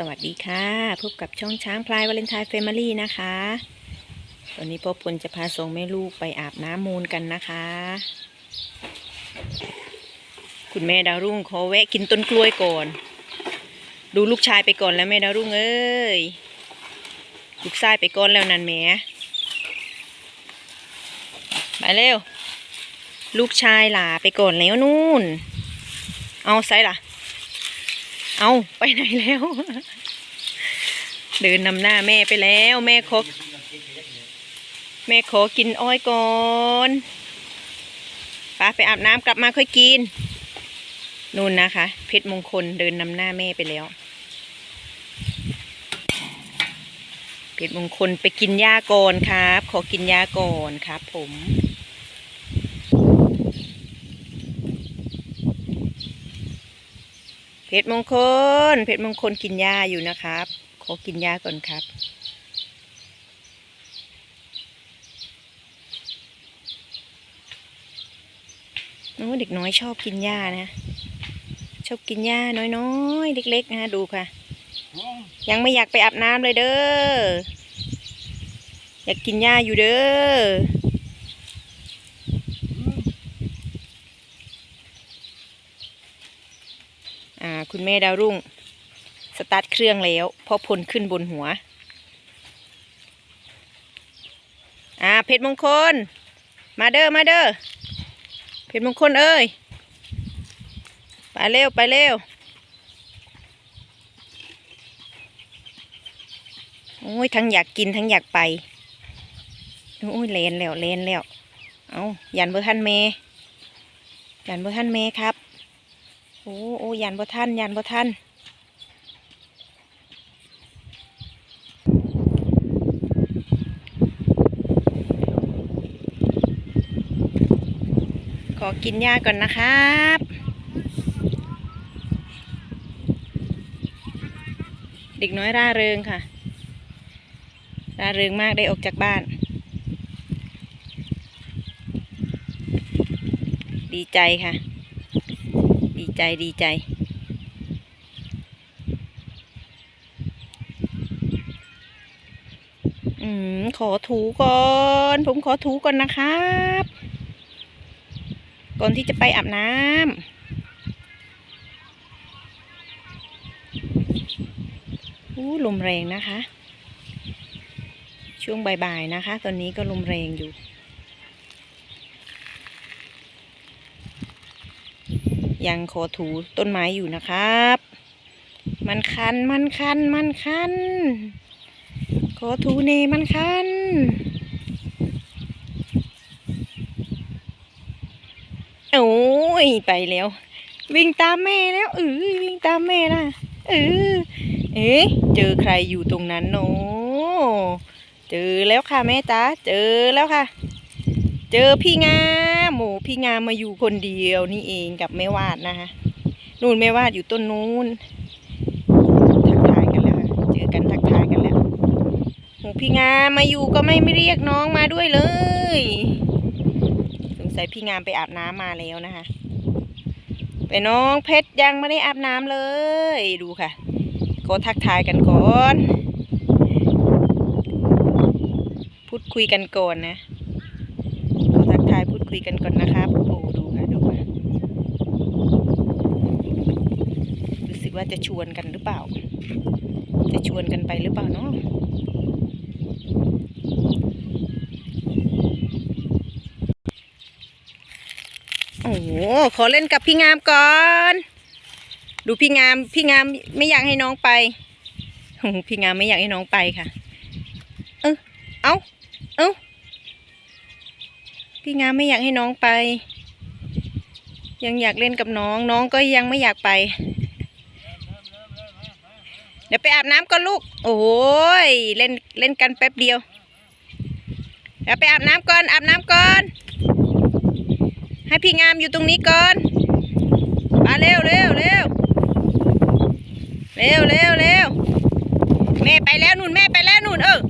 สวัสดีค่ะ พบกับช่องช้างพลายวาเลนไทน์เฟมิลี่นะคะตอนนี้พ่อพลจะพาส่งแม่ลูกไปอาบน้ำมูลกันนะคะ คุณแม่ดาวรุ่งขอแวะกินต้นกล้วยก่อน ดูลูกชายไปก่อนแล้วแม่ดาวรุ่งเอ้ย ลูกชายไปก่อนแล้วนันแม่ไปเร็ว ลูกชายหล่าไปก่อนแล้วนู่น เอาไซล่ะ เอาไปไหนแล้ว เดินนำหน้าแม่ไปแล้ว แม่ขอแม่ขอกินอ้อยก่อนไปไปอาบน้ำกลับมาค่อยกินนู่นนะคะ เพชรมงคลเดินนำหน้าแม่ไปแล้ว เพชรมงคลไปกินหญ้าก่อนครับ ขอกินหญ้าก่อนครับ ผม เพ ชรมงคล เพชรมงคลกินหญ้าอยู่นะครับ ขอกินหญ้าก่อนครับโอ้เด็กน้อยชอบกินหญ้านะ ชอบกินหญ้าน้อยๆ เล็ก ๆ นะดูค่ะ ยังไม่อยากไปอาบน้ำเลยเด้อ อยากกินหญ้าอยู่เด้อ อ่าคุณแม่ดาวรุ่ง สตาร์ทเครื่องแล้วพอพลขึ้นบนหัว อ่าเพชรมงคล มาเด้อมาเด้อเพชรมงคลเอ้ยไปเร็วไปเร็วโอ้ยทั้งอยากกินทั้งอยากไปโอ้ยเลนแล้วเลนแล้วเอายันบ่ท่านเมยันบ่ท่านเมครับ โอ้โอ้ยันบ่ท่านยันบ่ท่านขอกินหญ้าก่อนนะครับเด็กน้อยร่าเริงค่ะ ร่าเริงมากได้ออกจากบ้าน ดีใจค่ะ ใจดีใจ อืม ขอถูก่อน ผมขอถูก่อนนะครับ ก่อนที่จะไปอาบน้ำอู้ลมแรงนะคะ ช่วงบ่ายๆนะคะ ตอนนี้ก็ลมแรงอยู่ ยังขอถูต้นไม้อยู่นะครับ มันคันมันคันมันคัน ขอถูเนมันคัน โอ้ยไปแล้ว วิ่งตามแม่แล้วเออวิ่งตามแม่นะเออเอ๊ะเจอใครอยู่ตรงนั้นโนเจอแล้วค่ะแม่จ๋าเจอแล้วค่ะ เจอพี่งาม หมูพี่งามมาอยู่คนเดียวนี่เองกับแม่วาดนะคะนู่นแม่วาดอยู่ต้นนู้น ทักทายกันแล้วค่ะเจอกันทักทายกันแล้วหมูพี่งามมาอยู่ก็ไม่ไม่เรียกน้องมาด้วยเลย สงสัยพี่งามไปอาบน้ำมาแล้วนะคะไปน้องเพชรยังไม่ได้อาบน้ำเลยดูค่ะขอทักทายกันก่อน พูดคุยกันก่อนนะ ขอทักทายพูด คุยกันก่อนนะครับโอ้ดูค่ะดูค่ะรู้สึกว่าจะชวนกันหรือเปล่า จะชวนกันไปหรือเปล่าเนาะโอ้โหขอเล่นกับพี่งามก่อน ดูพี่งามพี่งามไม่อยากให้น้องไปพี่งามไม่อยากให้น้องไปค่ะ เออเอา้า พี่งามไม่อยากให้น้องไป ยังอยากเล่นกับน้อง น้องก็ยังไม่อยากไป เดี๋ยวไปอาบน้ำก่อนลูก โอ้ยเล่นเล่นกันแป๊บเดียว เดี๋ยวไปอาบน้ำก่อนอาบน้ำก่อน ให้พี่งามอยู่ตรงนี้ก่อนมาเร็วเร็วเร็วเร็วเร็วเร็วแม่ไปแล้วนุ่นแม่ไปแล้วนุ่นเออ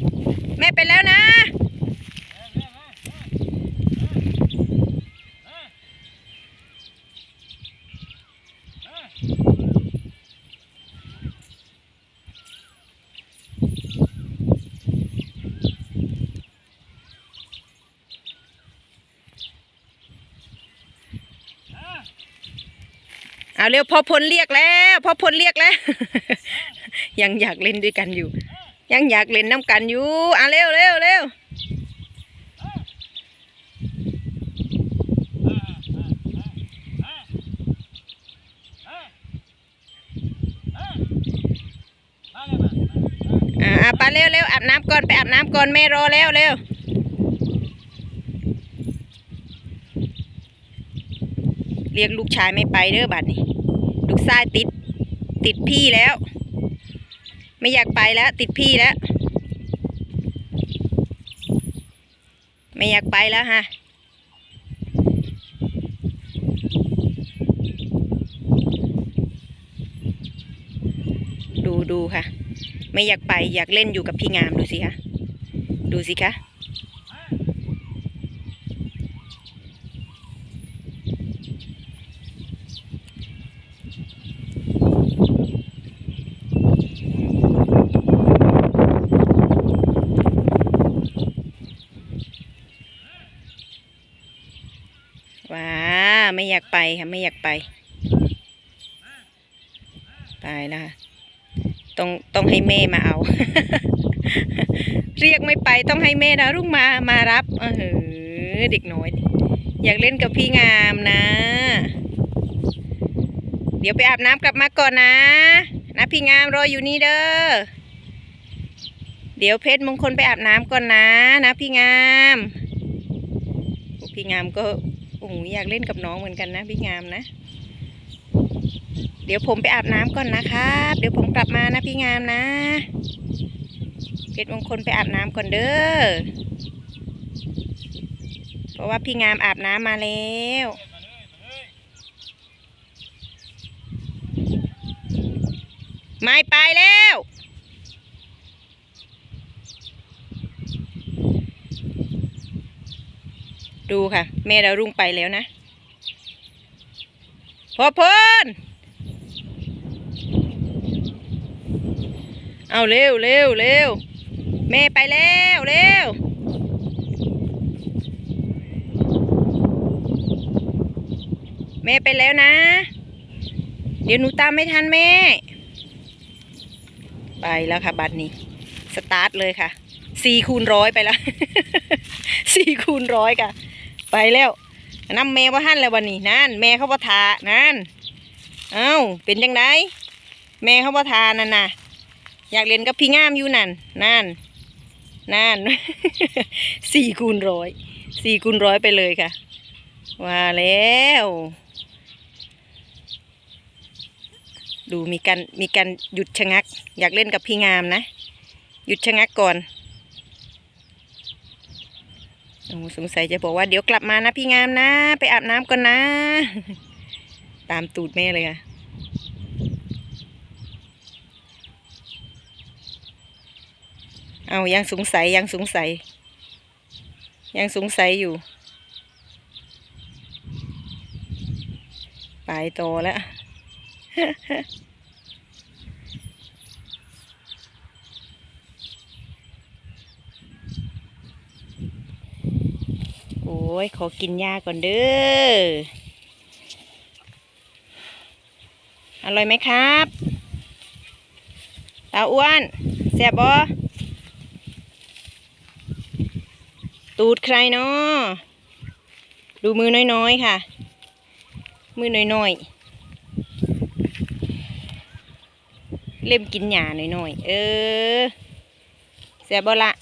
แม่ไปแล้วนะ เอาเร็วพอพลเรียกแล้วพอพลเรียกแล้ว ยังอยากเล่นด้วยกันอยู่ ยังอยากเล่นน้ำกันอยู่อะเร็วเร็วเร็วอ่าอะไปเร็วเร็วอาบน้ำก่อนไปอาบน้ำก่อนแม่รอแล้วเร็ว เรียกลูกชายไม่ไปเด้อบัดนี้ ลูกชายติด ติดพี่แล้ว ไม่อยากไปแล้ว ติดพี่แล้ว ไม่อยากไปแล้วฮะดูดูค่ะ ไม่อยากไปอยากเล่นอยู่กับพี่งามดูสิคะดูสิคะ ว้า ไปค่ะไม่อยากไป ตายแล้วค่ะต้องต้องให้แม่มาเอา เรียกไม่ไปต้องให้แม่นะรุ่งมามารับเออเด็กน้อย อยากเล่นกับพี่งามนะ เดี๋ยวไปอาบน้ำกลับมาก่อนนะ นะพี่งามรออยู่นี่เด้อเดี๋ยวเพชรมงคลไปอาบน้ำก่อนนะ นะพี่งาม พี่งามก็ โอ้โหอยากเล่นกับน้องเหมือนกันนะพี่งามนะ เดี๋ยวผมไปอาบน้ำก่อนนะครับ เดี๋ยวผมกลับมานะพี่งามนะเพชรมงคลไปอาบน้ำก่อนเด้อ เพราะว่าพี่งามอาบน้ำมาแล้วไม่ไปแล้ว ดูค่ะ แม่ดาวรุ่งไปแล้วนะพอเพลินเอาเร็วเร็วเร็วแม่ไปแล้วเร็วแม่ไปแล้วนะ เดี๋ยวหนูตามไม่ทันแม่ ไปแล้วค่ะบัตรนี้ สตาร์ทเลยค่ะสี่คูณร้อยไปแล้วสี่คูณร้อยค่ะ ไปแล้วนำแม่ว่าหันแล้ววันนี้นั่นแม่เขาบ่ทานั่นเอ้าเป็นจังไดแม่เขาบ่ทานั่นน่ะ อยากเล่นกับพี่งามอยู่นั่นนั่นนั่นสี่คูณร้อยสี่คูณร้อยไปเลยค่ะว่าแล้ว ดูมีการมีการหยุดชะงัก อยากเล่นกับพี่งามนะ หยุดชะงักก่อน โอ้สงสัยจะบอกว่าเดี๋ยวกลับมานะพี่งามนะ ไปอาบน้ำก่อนนะ ตามตูดแม่เลยค่ะเอายังสงสัยยังสงสัย ยังสงสัยอยู่ ไปโตแล้ว โอ้ย ขอกินยาก่อนเด้อ อร่อยไหมครับตาอ้วนแซ่บบ่ตูดใครเนาะดูมือน้อยๆค่ะ มือน้อยๆ เล่มกินหญ้าหน่อยๆ เออแซ่บบ่ละ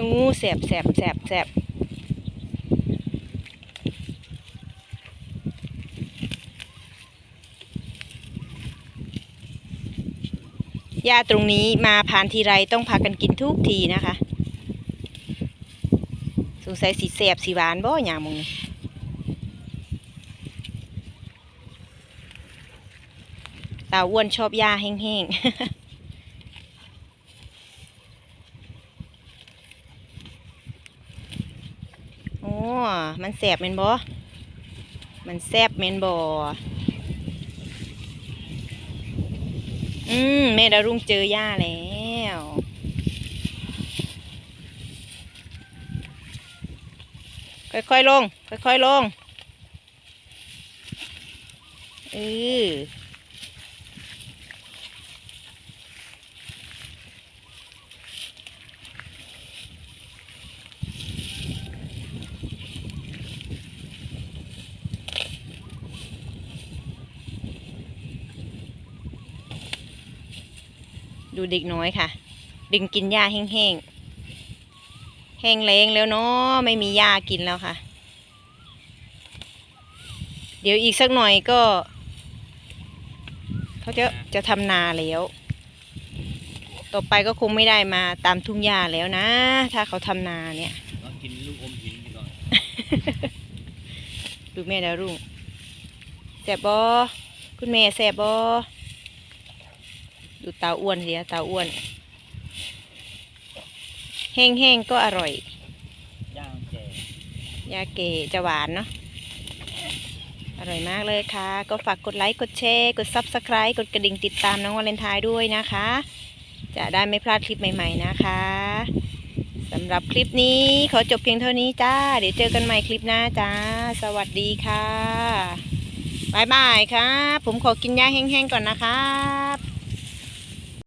อู้แสบแสบแสบแสบยาตรงนี้มาผ่านทีไรต้องพากันกินทุกทีนะคะ สงสัยสีแสบสีหวานบ่อย่างมึงตาอ้วนชอบยาแห้งๆ โอ้ มันแสบเมนบอมันแสบเมนบออืมแม่ดารุ่งเจอย่าแล้วค่อยๆลง ค่อยๆลงเออ ดูเด็กน้อยค่ะ ดึงกินหญ้าแห้งๆ แห้งแล้งแล้วเนาะไม่มีหญ้ากินแล้วค่ะ เดี๋ยวอีกสักหน่อยก็ เขาจะจะทำนาแล้ว ต่อไปก็คงไม่ได้มาตามทุ่งหญ้าแล้วนะ ถ้าเขาทำนาเนี่ยเรากินลูกอมหินไปก่อน ดูแม่ดาวรุ่งแสบบอคุณแม่แสบบอ ดูเตาอ้วนเสียเตาอ้วน แห้งๆก็อร่อยย่างแก่ยาเกจะหวานเนาะอร่อยมากเลยค่ะ ก็ฝากกดไลค์กดแชร์กด Subscribe กดกระดิ่งติดตามน้องวาเลนไทน์ด้วยนะคะ จะได้ไม่พลาดคลิปใหม่ ๆนะคะสำหรับคลิปนี้ ขอจบเพียงเท่านี้จ้า เดี๋ยวเจอกันใหม่คลิปหน้าจ้า สวัสดีค่ะบายบายครับ ผมขอกินยาแห้งๆก่อนนะครับ